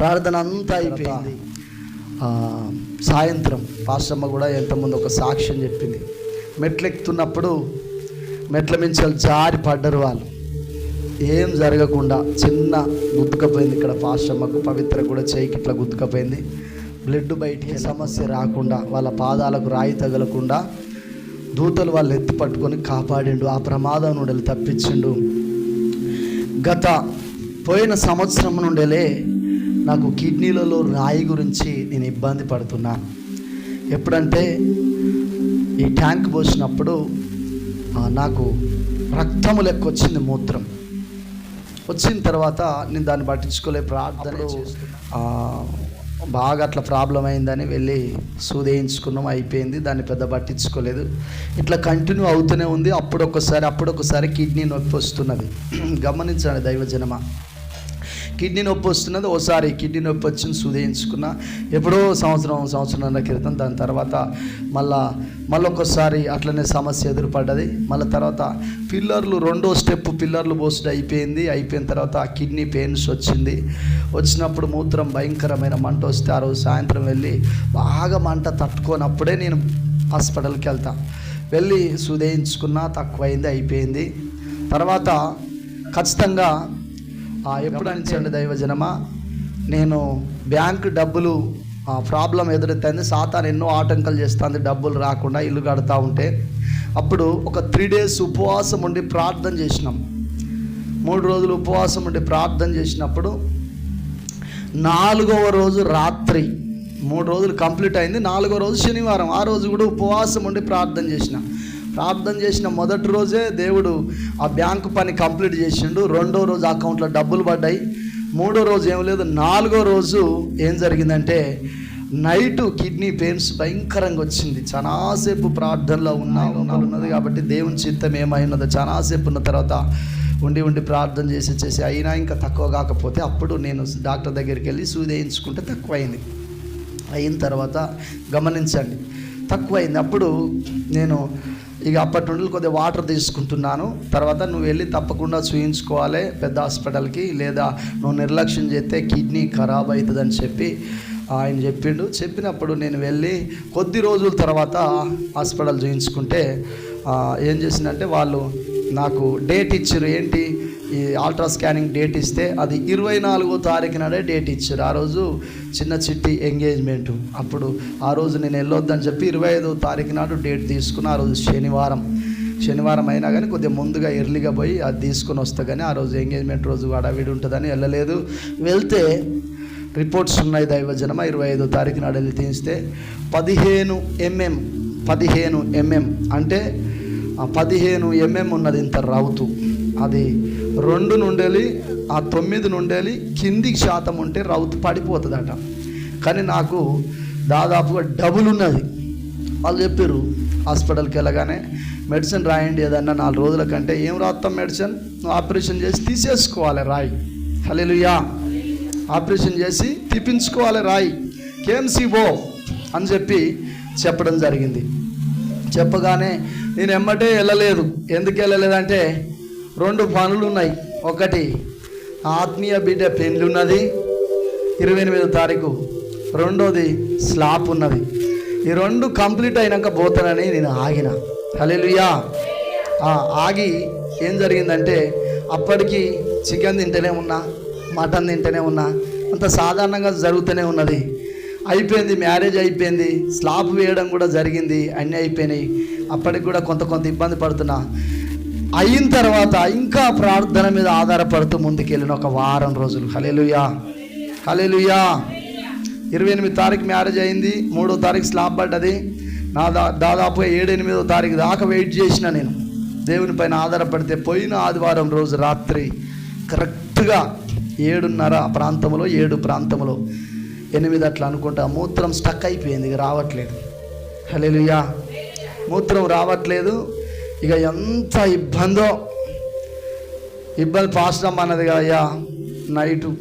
ప్రార్థన అంతా అయిపోయింది. సాయంత్రం పాస్టమ్మ కూడా ఎంతమంది ఒక సాక్ష్యం చెప్పింది. మెట్లు ఎక్కుతున్నప్పుడు మెట్ల మించి వాళ్ళు జారి పడ్డరు వాళ్ళు. ఏం జరగకుండా చిన్న గుద్దుకపోయింది ఇక్కడ పాస్టమ్మకు పవిత్ర కూడా చేయికి ఇట్లా గుద్దుకపోయింది. బ్లడ్ బయటికి సమస్య రాకుండా వాళ్ళ పాదాలకు రాయి తగలకుండా దూతలు వాళ్ళు ఎత్తి పట్టుకొని కాపాడిండు ఆ ప్రమాదం నుండి తప్పించిండు. గత పోయిన సంవత్సరం నుండేలే నాకు కిడ్నీలలో రాయి గురించి నేను ఇబ్బంది పడుతున్నాను ఎప్పుడంటే ఈ ట్యాంక్ పోసినప్పుడు నాకు రక్తము లెక్క వచ్చింది మూత్రం. వచ్చిన తర్వాత నేను దాన్ని పట్టించుకోలే ప్రార్థన బాగా అట్లా ప్రాబ్లం అయిందని వెళ్ళి సూదేయించుకున్నాం అయిపోయింది. దాన్ని పెద్ద పట్టించుకోలేదు. ఇట్లా కంటిన్యూ అవుతూనే ఉంది. అప్పుడొకసారి అప్పుడొకసారి కిడ్నీ నొప్పి వస్తున్నది. గమనించండి దైవజనమా. కిడ్నీ నొప్పి వస్తున్నది ఓసారి కిడ్నీ నొప్పి వచ్చింది సుధేయించుకున్నా. ఎప్పుడో సంవత్సరం సంవత్సరాల క్రితం దాని తర్వాత మళ్ళా మళ్ళొకసారి అట్లనే సమస్య ఎదురుపడ్డది. మళ్ళీ తర్వాత పిల్లర్లు రెండో స్టెప్ పిల్లర్లు పోస్ట్ అయిపోయింది. అయిపోయిన తర్వాత ఆ కిడ్నీ పెయిన్స్ వచ్చింది. వచ్చినప్పుడు మూత్రం భయంకరమైన మంట వస్తే ఆ రోజు సాయంత్రం వెళ్ళి బాగా మంట తట్టుకోనప్పుడే నేను హాస్పిటల్కి వెళ్తా. వెళ్ళి సుదేయించుకున్నా తక్కువైంది అయిపోయింది. తర్వాత ఖచ్చితంగా ఎప్పుడు అనిచండి దైవజనమా నేను బ్యాంక్ డబ్బులు ప్రాబ్లం ఎదురెత్తింది సాతాన్ ఎన్నో ఆటంకాలు చేస్తుంది డబ్బులు రాకుండా ఇల్లు కడతా ఉంటే. అప్పుడు ఒక త్రీ డేస్ ఉపవాసం ఉండి ప్రార్థన చేసినాం. మూడు రోజులు ఉపవాసం ఉండి ప్రార్థన చేసినప్పుడు నాలుగవ రోజు రాత్రి మూడు రోజులు కంప్లీట్ అయింది. నాలుగో రోజు శనివారం ఆ రోజు కూడా ఉపవాసం ఉండి ప్రార్థన చేసిన. ప్రార్థన చేసిన మొదటి రోజే దేవుడు ఆ బ్యాంకు పని కంప్లీట్ చేసిండు. రెండో రోజు అకౌంట్లో డబ్బులు పడ్డాయి. మూడో రోజు ఏం లేదు నాలుగో రోజు ఏం జరిగిందంటే నైట్ కిడ్నీ పెయిన్స్ భయంకరంగా వచ్చింది. చాలాసేపు ప్రార్థనలో ఉన్నా ఉన్నది కాబట్టి దేవుని చిత్తం ఏమైనదో ఉన్నదో చాలాసేపు ఉన్న తర్వాత ఉండి ఉండి ప్రార్థన చేసి చేసి అయినా ఇంకా తక్కువ కాకపోతే అప్పుడు నేను డాక్టర్ దగ్గరికి వెళ్ళి సూది వేయించుకుంటే తక్కువైంది. అయిన తర్వాత గమనించండి. తక్కువైంది. అప్పుడు నేను ఇక అప్పటి నుండి కొద్దిగా వాటర్ తీసుకుంటున్నాను. తర్వాత నువ్వు వెళ్ళి తప్పకుండా చూయించుకోవాలి పెద్ద హాస్పిటల్కి లేదా నువ్వు నిర్లక్ష్యం చేస్తే కిడ్నీ ఖరాబ్ అవుతుందని చెప్పి ఆయన చెప్పిండు. చెప్పినప్పుడు నేను వెళ్ళి కొద్ది రోజుల తర్వాత హాస్పిటల్ చూయించుకుంటే ఏం చేసిందంటే వాళ్ళు నాకు డేట్ ఇచ్చారు ఏంటి? ఈ అల్ట్రా స్కానింగ్ డేట్ ఇస్తే అది ఇరవై నాలుగో తారీఖు నాడే డేట్ ఇచ్చారు. ఆ రోజు చిన్న చిట్టి ఎంగేజ్మెంట్ అప్పుడు ఆ రోజు నేను వెళ్ళొద్దని చెప్పి ఇరవై ఐదో తారీఖు నాడు డేట్ తీసుకున్న. ఆ రోజు శనివారం. శనివారం అయినా కానీ కొద్దిగా ముందుగా ఎర్లీగా పోయి అది తీసుకొని వస్తా కానీ ఆ రోజు ఎంగేజ్మెంట్ రోజు అడవిడి ఉంటుందని వెళ్ళలేదు. వెళ్తే రిపోర్ట్స్ ఉన్నాయి దైవజనమ. ఇరవై ఐదో తారీఖు నాడు వెళ్ళి తీస్తే పదిహేను ఎంఎం పదిహేను ఎంఎం అంటే ఆ పదిహేను ఎంఎం ఉన్నది ఇంత రౌతు. అది రెండు నుండేలి ఆ తొమ్మిది నుండేలి కిందికి శాతం ఉంటే రౌతు పడిపోతుందట. కానీ నాకు దాదాపుగా డబుల్ ఉన్నది. వాళ్ళు చెప్పారు హాస్పిటల్కి వెళ్ళగానే మెడిసిన్ రాయండి ఏదన్నా నాలుగు రోజుల కంటే. ఏం రాస్తాం మెడిసిన్? నువ్వు ఆపరేషన్ చేసి తీసేసుకోవాలి రాయి. హలేలుయా ఆపరేషన్ చేసి తిప్పించుకోవాలి రాయి. కేఎంసీఓ ఓ అని చెప్పి చెప్పడం జరిగింది. చెప్పగానే నేను ఎమ్మటే వెళ్ళలేదు. ఎందుకు వెళ్ళలేదంటే రెండు పనులు ఉన్నాయి ఒకటి ఆత్మీయ బిడ్డ పెళ్ళి ఉన్నది ఇరవై ఎనిమిదో తారీఖు. రెండోది స్లాప్ ఉన్నది. ఈ రెండు కంప్లీట్ అయినాక పోతానని నేను ఆగిన. హలేలుయా ఆగి ఏం జరిగిందంటే అప్పటికి చికెన్ తింటూనే ఉన్నా మటన్ తింటూనే ఉన్నా అంత సాధారణంగా జరుగుతూనే ఉన్నది. అయిపోయింది మ్యారేజ్ అయిపోయింది స్లాబ్ వేయడం కూడా జరిగింది అన్నీ అయిపోయినాయి. అప్పటికి కూడా కొంత కొంత ఇబ్బంది పడుతున్నా. అయిన తర్వాత ఇంకా ప్రార్థన మీద ఆధారపడుతూ ముందుకెళ్ళిన ఒక వారం రోజులు. హలేలుయా హలేలుయా ఇరవై ఎనిమిది తారీఖు మ్యారేజ్ అయింది మూడో తారీఖు స్లాబ్ పడ్డది. నా దా దాదాపుగా ఏడు ఎనిమిదో తారీఖు దాకా వెయిట్ చేసిన నేను. దేవుని పైన ఆధారపడితే పోయిన ఆదివారం రోజు రాత్రి కరెక్ట్గా ఏడున్నర ప్రాంతంలో ఏడు ప్రాంతంలో ఎనిమిది అట్లా అనుకుంటా మూత్రం స్టక్ అయిపోయింది రావట్లేదు. హలేలుయా మూత్రం రావట్లేదు ఇక ఎంత ఇబ్బందో. ఇబ్బంది పాస్టమ్ అన్నది అయ్యా. నైటు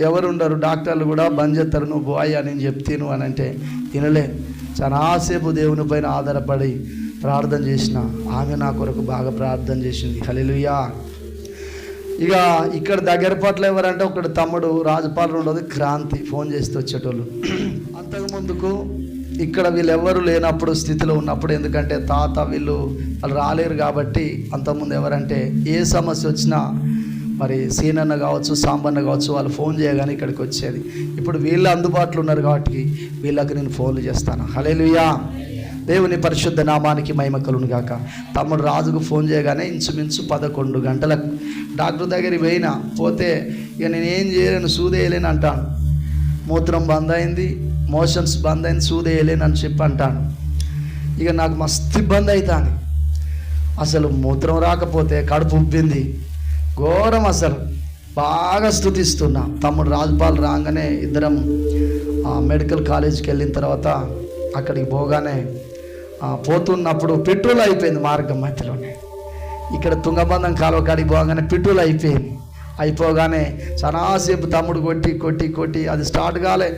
ఎవరుండరు డాక్టర్లు కూడా బంద్ చేస్తారు నువ్వు పోయా నేను చెప్తాను అని అంటే తినలే. చాలాసేపు దేవుని పైన ఆధారపడి ప్రార్థన చేసిన. ఆమె నా కొరకు బాగా ప్రార్థన చేసింది. హల్లెలూయా. ఇక ఇక్కడ దగ్గర పట్ల ఎవరంటే ఒకటి తమ్ముడు రాజపాలన ఉండదు క్రాంతి. ఫోన్ చేస్తే వచ్చేటోళ్ళు. అంతకు ముందుకు ఇక్కడ వీళ్ళెవ్వరు లేనప్పుడు స్థితిలో ఉన్నప్పుడు ఎందుకంటే తాత వీళ్ళు వాళ్ళు రాలేరు కాబట్టి అంతకుముందు ఎవరంటే ఏ సమస్య వచ్చినా మరి సీనన్న కావచ్చు సాంబన్న కావచ్చు వాళ్ళు ఫోన్ చేయగానే ఇక్కడికి వచ్చేది. ఇప్పుడు వీళ్ళు అందుబాటులో ఉన్నారు కాబట్టి వీళ్ళకి నేను ఫోన్లు చేస్తాను. హలేలుయా దేవుని పరిశుద్ధ నామానికి మహిమ గాక. తమ్ముడు రాజుకు ఫోన్ చేయగానే ఇంచుమించు పదకొండు గంటలకు డాక్టర్ దగ్గరికి పోయినా పోతే ఇక నేనేం చేయలేను సూదేయలేను అంటాను. మూత్రం బంద్ అయింది మోషన్స్ బంద్ అయింది సూదేయలేను అని చెప్పి అంటాను. ఇక నాకు మస్తు ఇబ్బంది అవుతాను అసలు మూత్రం రాకపోతే కడుపు ఉబ్బింది. ఘోరం అసలు. బాగా స్థుతిస్తున్నా. తమ్ముడు రాజుపాల్ రాగానే ఇద్దరం మెడికల్ కాలేజీకి వెళ్ళిన తర్వాత అక్కడికి పోగానే పోతున్నప్పుడు పెట్రోల్ అయిపోయింది మార్గం మధ్యలోనే. ఇక్కడ తుంగబంధం కాలువ కాడికి పోగానే పెట్రోల్ అయిపోయింది. అయిపోగానే చాలాసేపు తమ్ముడు కొట్టి కొట్టి కొట్టి అది స్టార్ట్ కాలే.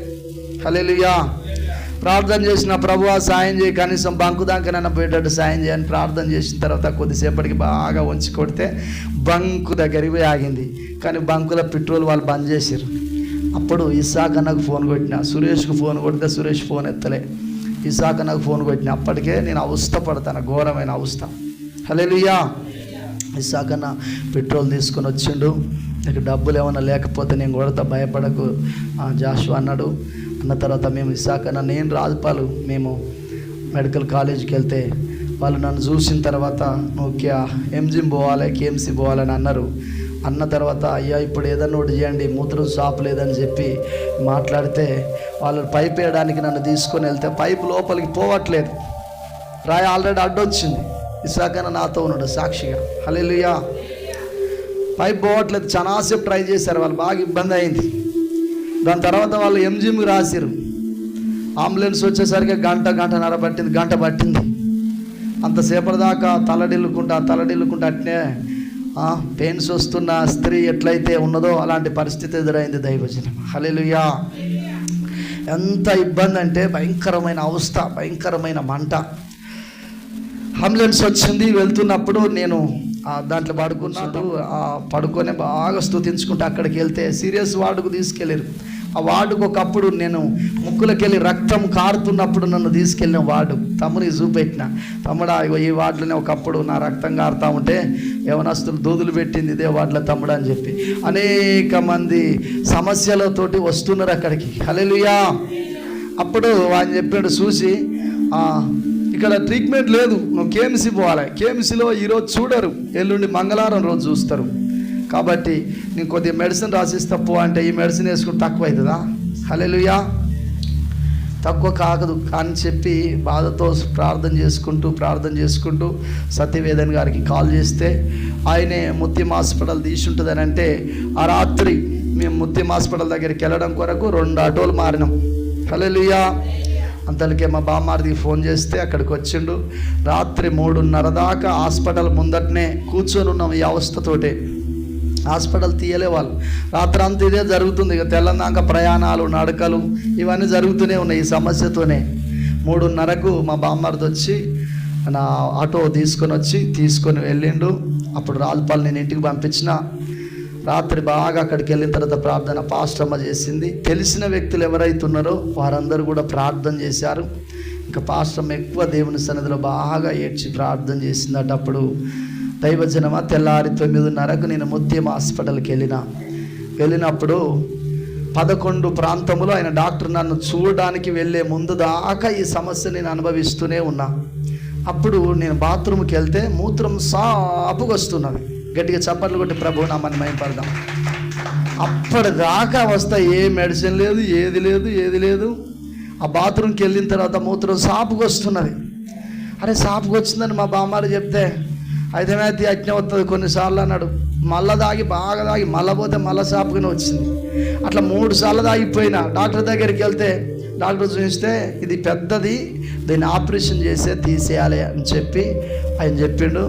హలెలుయా ప్రార్థన చేసిన ప్రభు సాయం చేయి. కనీసం బంకు దాకానైనా పోయేటట్టు సాయం చేయని ప్రార్థన చేసిన తర్వాత కొద్దిసేపటికి బాగా వంచి కొడితే బంకు దగ్గరికి పోయి ఆగింది. కానీ బంకులో పెట్రోల్ వాళ్ళు బంద్ చేశారు అప్పుడు ఇసాక్ అన్నకు ఫోన్ కొట్టిన. సురేష్కు ఫోన్ కొడితే సురేష్ ఫోన్ ఎత్తలే. ఇసాక్ అన్నకు ఫోన్ కొట్టిన. అప్పటికే నేను అవస్థ పడతాను ఘోరమైన అవస్థ. హల్లెలూయా. ఇసాక్ అన్న పెట్రోల్ తీసుకొని వచ్చిండు. నీకు డబ్బులు ఏమైనా లేకపోతే నేను కొడతా భయపడకు. జాషు అన్నాడు. అన్న తర్వాత మేము ఇసాక్ అన్న నేను రాజుపాలు మేము మెడికల్ కాలేజీకి వెళ్తే వాళ్ళు నన్ను చూసిన తర్వాత ఓకే ఎంజిమ్ పోవాలి కేఎంసీ పోవాలని అన్నారు. అన్న తర్వాత అయ్యా ఇప్పుడు ఏదన్నా ఒకటి చేయండి మూత్రం షాప్ లేదని చెప్పి మాట్లాడితే వాళ్ళు పైప్ వేయడానికి నన్ను తీసుకొని వెళ్తే పైప్ లోపలికి పోవట్లేదు. రాయి ఆల్రెడీ అడ్డొచ్చింది. ఇసాకన నాతో ఉన్నాడు సాక్షిగా. హలే పైప్ పోవట్లేదు చాలాసేపు ట్రై చేశారు వాళ్ళు బాగా ఇబ్బంది అయింది. దాని తర్వాత వాళ్ళు ఎంజిమ్కి రాసిరు అంబులెన్స్ వచ్చేసరికి గంట గంటన్నర పట్టింది గంట పట్టింది. అంతసేపటి దాకా తలడిల్లుకుంటా తలడిల్లుకుంటా అట్నే పెయిన్స్ వస్తున్న స్త్రీ ఎట్లయితే ఉన్నదో అలాంటి పరిస్థితి ఎదురైంది దైవజనం. హలెలుయా ఎంత ఇబ్బంది అంటే భయంకరమైన అవస్థ భయంకరమైన మంట. అంబులెన్స్ వచ్చింది వెళ్తున్నప్పుడు నేను దాంట్లో పడుకున్నాడు. ఆ పడుకొని బాగా స్థుతించుకుంటూ అక్కడికి వెళ్తే సీరియస్ వార్డుకు తీసుకెళ్ళారు. ఆ వార్డుకు ఒకప్పుడు నేను ముక్కులకెళ్ళి రక్తం కారుతున్నప్పుడు నన్ను తీసుకెళ్ళిన వార్డు. తమ్ముని చూపెట్టిన. తమ్ముడా ఈ వార్డులోనే ఒకప్పుడు నా రక్తం కారుతా ఉంటే యవనస్తులు దూదులు పెట్టింది ఇదే వార్డులో తమ్ముడు అని చెప్పి. అనేక మంది సమస్యలతోటి వస్తున్నారు అక్కడికి. హలెలుయా అప్పుడు ఆయన చెప్పాడు చూసి ఇక్కడ ట్రీట్మెంట్ లేదు. నువ్వు కేఎంసీ పోవాలి. కేఎంసీలో ఈరోజు చూడరు. ఎల్లుండి మంగళవారం రోజు చూస్తారు. కాబట్టి నేను కొద్దిగా మెడిసిన్ రాసిస్తా పో అంటే ఈ మెడిసిన్ వేసుకుంటే తక్కువ అవుతుందా? హలెలుయా తక్కువ కాకదు. అని చెప్పి బాధతో ప్రార్థన చేసుకుంటూ ప్రార్థన చేసుకుంటూ సత్యవేదన్ గారికి కాల్ చేస్తే ఆయనే ముత్యం హాస్పిటల్ తీసి ఉంటుందని అంటే ఆ రాత్రి మేము ముత్యం హాస్పిటల్ దగ్గరికి వెళ్ళడం కొరకు రెండు ఆటోలు మారినాం. హల్లెలూయా అంతలకే మా బామ్మారిది ఫోన్ చేస్తే అక్కడికి వచ్చిండు. రాత్రి మూడున్నర దాకా హాస్పిటల్ ముందటనే కూర్చొని ఉన్నాం ఈ అవస్థతోటే. హాస్పిటల్ తీయలే వాళ్ళు రాత్రంతా ఇదే జరుగుతుంది ఇక తెల్లందాక ప్రయాణాలు నడకలు ఇవన్నీ జరుగుతూనే ఉన్నాయి ఈ సమస్యతోనే. మూడున్నరకు మా బామ్మారిది వచ్చి నా ఆటో తీసుకొని వచ్చి తీసుకొని వెళ్ళిండు. అప్పుడు రాజుపాల్ నేను ఇంటికి పంపించిన. రాత్రి బాగా అక్కడికి వెళ్ళిన తర్వాత ప్రార్థన పాస్టమ్మ చేసింది. తెలిసిన వ్యక్తులు ఎవరైతే ఉన్నారో వారందరూ కూడా ప్రార్థన చేశారు. ఇంకా పాస్టమ్మ ఎక్కువ దేవుని సన్నిధిలో బాగా ఏడ్చి ప్రార్థన చేసిందట. అప్పుడు దైవజనమ తెల్లారి తొమ్మిదిన్నరకు నేను ముత్యం హాస్పిటల్కి వెళ్ళిన. వెళ్ళినప్పుడు పదకొండు ప్రాంతంలో ఆయన డాక్టర్ నన్ను చూడడానికి వెళ్ళే ముందు దాకా ఈ సమస్య నేను అనుభవిస్తూనే ఉన్నా. అప్పుడు నేను బాత్రూమ్కి వెళ్తే మూత్రం సాపుగా వస్తున్నది. గట్టిగా చప్పట్లు కొట్టి ప్రభు నామాన్ని మయంపడదాం అప్పటిదాకా వస్తా ఏ మెడిసిన్ లేదు ఏది లేదు ఏది లేదు. ఆ బాత్రూమ్కి వెళ్ళిన తర్వాత మూత్రం సాపుకు వస్తున్నది. అరే సాపుకు వచ్చిందని మా బామ్మారు చెప్తే అయితే అయితే అజ్ఞ వస్తుంది కొన్నిసార్లు అన్నాడు. మళ్ళా దాగి బాగా దాగి మళ్ళా పోతే మళ్ళా సాపుకుని వచ్చింది. అట్లా మూడు సార్లు దాగిపోయినా డాక్టర్ దగ్గరికి వెళ్తే డాక్టర్ చూపిస్తే ఇది పెద్దది దీన్ని ఆపరేషన్ చేసే తీసేయాలి అని చెప్పి ఆయన చెప్పిండు.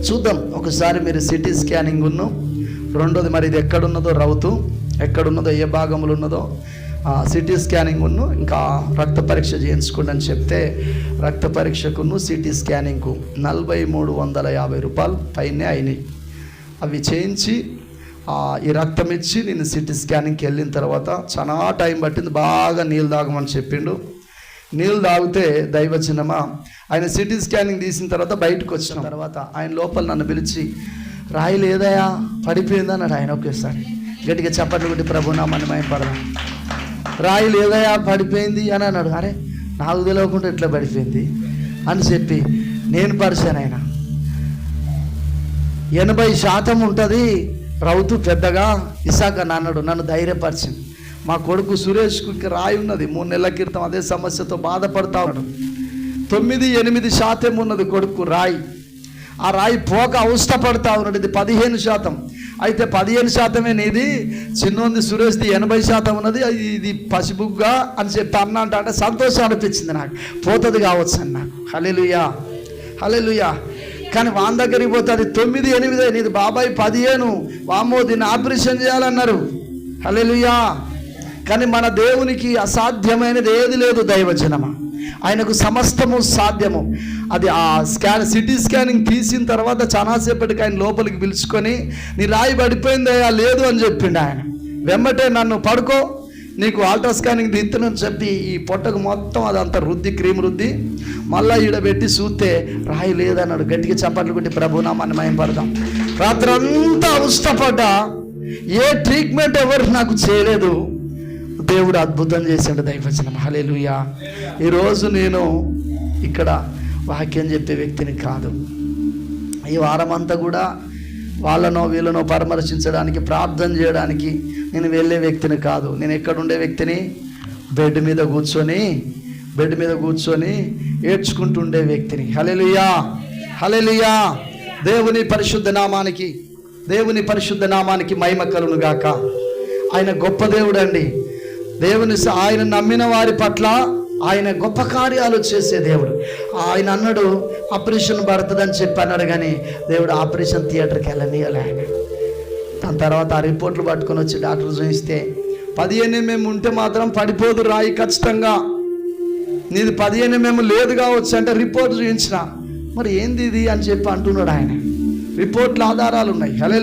చూద్దాం ఒకసారి మీరు సిటీ స్కానింగ్ ఉన్ను. రెండోది మరి ఇది ఎక్కడున్నదో రౌతు. ఎక్కడున్నదో ఏ భాగంలో ఉన్నదో. సిటీ స్కానింగ్ ఉన్ను. ఇంకా రక్త పరీక్ష చేయించుకోండి అని చెప్తే రక్త పరీక్షకును సిటీ స్కానింగ్కు నలభై మూడు వందల యాభై రూపాయలు పైనే అయినాయి. అవి చేయించి ఈ రక్తం ఇచ్చి నేను సిటీ స్కానింగ్కి వెళ్ళిన తర్వాత చాలా టైం పట్టింది. బాగా నీళ్ళు తాగమని చెప్పిండు. నీళ్ళు తాగితే దైవచనమా ఆయన సిటీ స్కానింగ్ తీసిన తర్వాత బయటకు వచ్చిన. తర్వాత? ఆయన లోపల నన్ను పిలిచి రాయి లేదయా పడిపోయింది అన్నాడు ఆయన ఒకేసారి. గట్టిగా చప్పట్లు కొట్టి ప్రభు నా మనమయం పడదాం రాయి లేదయా పడిపోయింది అని అన్నాడు. అరే నాకు తెలియకుండా ఎట్లా పడిపోయింది? అని చెప్పి నేను పరిచాను ఆయన ఎనభై శాతం ఉంటుంది రౌతు పెద్దగా ఇసాక అన్నాడు. నన్ను ధైర్యపరిచింది. మా కొడుకు సురేష్కి రాయి ఉన్నది. మూడు నెలల క్రితం అదే సమస్యతో బాధపడతా ఉన్నాడు తొమ్మిది ఎనిమిది శాతం ఉన్నది కొడుకు రాయి. ఆ రాయి పోక అవస్థపడతా ఉన్నాడు ఇది పదిహేను శాతం. అయితే పదిహేను శాతమే నీది. చిన్నోంది సురేష్ది ఎనభై శాతం ఉన్నది. అది ఇది పసిబుగ్గా అని చెప్పి అన్న అంటే సంతోషం అనిపించింది నాకు. పోతుంది కావచ్చు అన్న. నాకు హలెలుయా హలెలుయా కానీ వాన్ దగ్గరికి పోతే అది తొమ్మిది ఎనిమిది నీది బాబాయ్ పదిహేను. వామో దీన్ని ఆపరేషన్ చేయాలన్నారు. హలెలుయా కానీ మన దేవునికి అసాధ్యమైనది ఏది లేదు దైవజనమా? ఆయనకు సమస్తము సాధ్యము. అది ఆ స్కాన్ సిటీ స్కానింగ్ తీసిన తర్వాత చాలాసేపటికి ఆయన లోపలికి పిలుచుకొని నీ రాయి పడిపోయిందయ్యా లేదు అని చెప్పిండు ఆయన. వెమ్మటే నన్ను పడుకో నీకు ఆల్ట్రా స్కానింగ్ తీస్తున్నాను చెప్పి ఈ పొట్టకు మొత్తం అదంతా రుద్ది క్రీమ్ రుద్ది మళ్ళా ఈడ పెట్టి చూస్తే రాయి లేదన్నాడు. గట్టిగా చప్పట్లు కొట్టి మనం ఏం పడదాం రాత్రంతా అవస్థపడ్డా. ఏ ట్రీట్మెంట్ ఎవరు నాకు చేయలేదు. దేవుడు అద్భుతం చేశాడు దైవచనం. హలేలుయా ఈరోజు నేను ఇక్కడ వాక్యం చెప్పే వ్యక్తిని కాదు. ఈ వారం అంతా కూడా వాళ్ళనో వీళ్ళనో పరామర్శించడానికి ప్రార్థన చేయడానికి నేను వెళ్ళే వ్యక్తిని కాదు. నేను ఎక్కడుండే వ్యక్తిని? బెడ్ మీద కూర్చొని బెడ్ మీద కూర్చొని ఏడ్చుకుంటుండే వ్యక్తిని. హలెలుయా హలెలుయా దేవుని పరిశుద్ధ నామానికి దేవుని పరిశుద్ధ నామానికి మహిమ కలును గాక ఆయన గొప్ప దేవుడు అండి దేవుని ఆయన నమ్మిన వారి పట్ల ఆయన గొప్ప కార్యాలు చేసే దేవుడు. ఆయన అన్నాడు ఆపరేషన్ పడుతుందని చెప్పి అన్నాడు కానీ దేవుడు ఆపరేషన్ థియేటర్కి వెళ్ళనీయాలి ఆయన. దాని తర్వాత ఆ రిపోర్ట్లు పట్టుకొని వచ్చి డాక్టర్ చూపిస్తే పదిహేను మేము ఉంటే మాత్రం పడిపోదు రాయి ఖచ్చితంగా. నీది పదిహేను మేము లేదు కావచ్చు అంటే రిపోర్ట్ చూపించిన. మరి ఏంది ఇది? అని చెప్పి అంటున్నాడు ఆయన. రిపోర్ట్ల ఆధారాలు ఉన్నాయి. హలో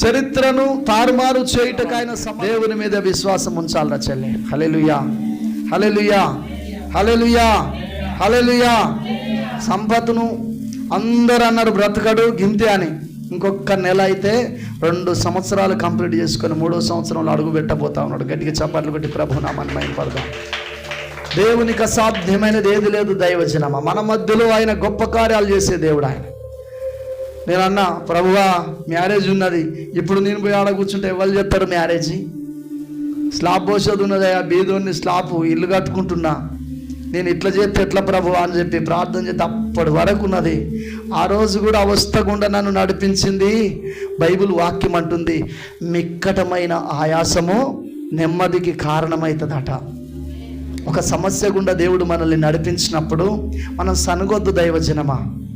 చరిత్రను తారుమారు చేయుటకు ఆయన దేవుని మీద విశ్వాసం ఉంచాలరా చెల్లి హలెలుయా హలెలుయా హలెలుయా హలెలుయా సంపత్తును అందరు అన్నారు బ్రతకడు గింతే అని. ఇంకొక నెల అయితే రెండు సంవత్సరాలు కంప్లీట్ చేసుకొని మూడో సంవత్సరంలో అడుగు పెట్టబోతా ఉన్నాడు. గట్టిగా చప్పట్లు పెట్టి ప్రభు నామని మైపడదాం దేవునికి అసాధ్యమైనది ఏది లేదు దైవజనమ. మన మధ్యలో ఆయన గొప్ప కార్యాలు చేసే దేవుడు ఆయన. నేను అన్నా ప్రభువా మ్యారేజ్ ఉన్నది. ఇప్పుడు నేను పోయి ఆడ కూర్చుంటే ఎవరు చెప్తారు మ్యారేజ్? స్లాబ్ పోసేది ఉన్నది ఆ బీదోని స్లాబ్ ఇల్లు కట్టుకుంటున్నా. నేను ఇట్లా చేస్తే ఎట్లా ప్రభు అని చెప్పి ప్రార్థన చేస్తే అప్పటి వరకు ఉన్నది. ఆ రోజు కూడా అవస్థ గుండా నన్ను నడిపించింది. బైబిల్ వాక్యం అంటుంది మిక్కటమైన ఆయాసము నెమ్మదికి కారణమవుతుందట ఒక సమస్య గుండా దేవుడు మనల్ని నడిపించినప్పుడు మనం సనుగొద్దు దైవజనమా?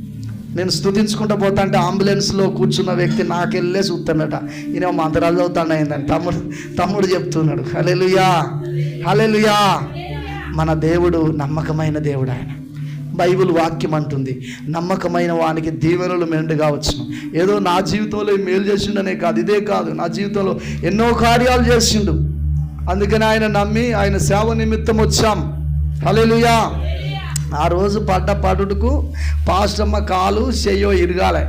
నేను స్థుతించుకుంటూ పోతా అంటే అంబులెన్స్లో కూర్చున్న వ్యక్తి నాకెళ్ళే చూస్తాడట. ఈయన మంత్రాలు చదువుతాడు అయిందని తమ్ముడు తమ్ముడు చెప్తున్నాడు. హలెలుయా హలెలుయా మన దేవుడు నమ్మకమైన దేవుడు ఆయన. బైబిల్ వాక్యం అంటుంది నమ్మకమైన వానికి దీవెనలు మెండుగా వచ్చును ఏదో నా జీవితంలో మేలు చేసిండనే కాదు ఇదే కాదు. నా జీవితంలో ఎన్నో కార్యాలు చేసిండు. అందుకని ఆయన నమ్మి ఆయన సేవ నిమిత్తం వచ్చాం. హలెలుయా ఆ రోజు పడ్డ పడుటకు పాస్టమ్మ కాలు చెయ్యో ఇరగాలే.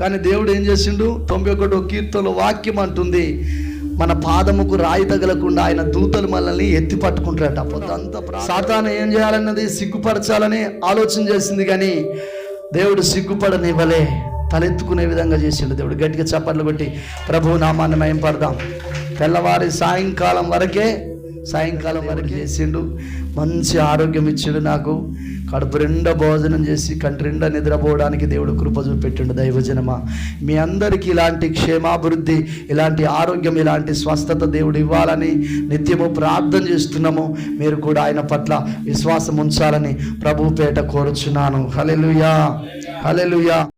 కానీ దేవుడు ఏం చేసిండు? తొంభై ఒకటో కీర్తనలో వాక్యం అంటుంది మన పాదముకు రాయి తగలకుండా ఆయన దూతలు మనల్ని ఎత్తి పట్టుకుంటారట. పొద్దంతా సాతాను ఏం చేయాలన్నది సిగ్గుపరచాలని ఆలోచన చేసింది కానీ దేవుడు సిగ్గుపడనివ్వలే. తలెత్తుకునే విధంగా చేసిండు దేవుడు. గట్టిగా చప్పట్లు కొట్టి ప్రభు నామాన్ని మయం పడదాం తెల్లవారి సాయంకాలం వరకే సాయంకాలం వరకు చేసిండు. మంచి ఆరోగ్యం ఇచ్చిండు నాకు. కడుపు నిండా భోజనం చేసి కంటి నిండా నిద్రపోవడానికి దేవుడు కృప చూపెట్టిండు దైవజనమా. మీ అందరికీ ఇలాంటి క్షేమాభివృద్ధి ఇలాంటి ఆరోగ్యం ఇలాంటి స్వస్థత దేవుడు ఇవ్వాలని నిత్యము ప్రార్థన చేస్తున్నాము. మీరు కూడా ఆయన పట్ల విశ్వాసం ఉంచాలని ప్రభు పేట కోరుచున్నాను. Hallelujah hallelujah